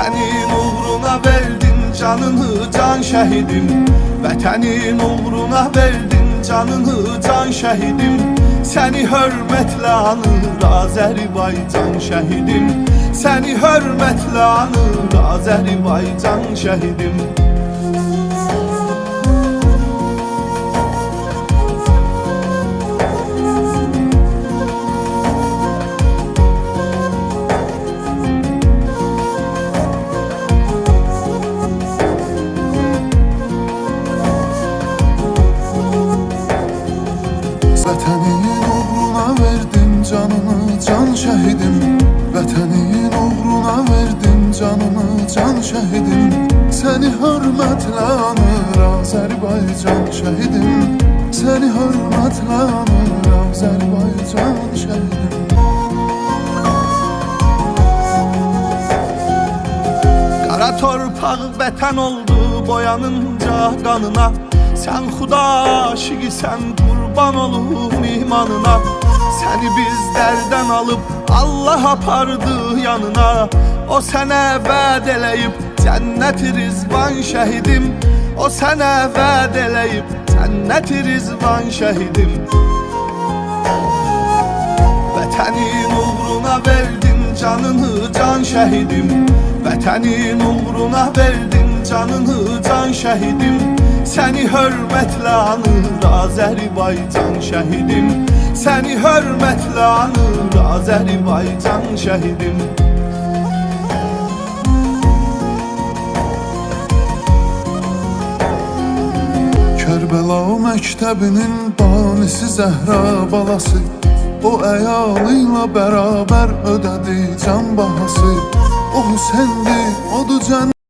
Vətənin uğruna verdin canını can şəhidim Vətənin uğruna verdin canını can şəhidim Səni hörmətlə anır Azərbaycan şəhidim Səni hörmətlə anır Azərbaycan şəhidim canını can şəhidim Vətənin uğruna verdin canını can şəhidim Səni hörmətlə anır Azərbaycan şəhidim Səni hörmətlə anır Azərbaycan şəhidim Qara torpaq vətən oldu boyanınca qanına Sən xuda aşiqisən qurban olum imanına. Səni bizlərdən alıb Allah apardı yanına. O sənə vəd eləyib cənnət rizvan şəhidim. O sənə vəd eləyib cənnət rizvan şəhidim. Vətənin uğruna verdin canını can şəhidim. Vətənin uğruna verdin canını can şəhidim Səni hörmətlə anır Azərbaycan şəhidim Səni hörmətlə anır Azərbaycan şəhidim Kərbəla məktəbinin banisi Zəhra balası. O əyalı ilə bərabər ödədi can bahası. O Hüseyndi, odur cənnət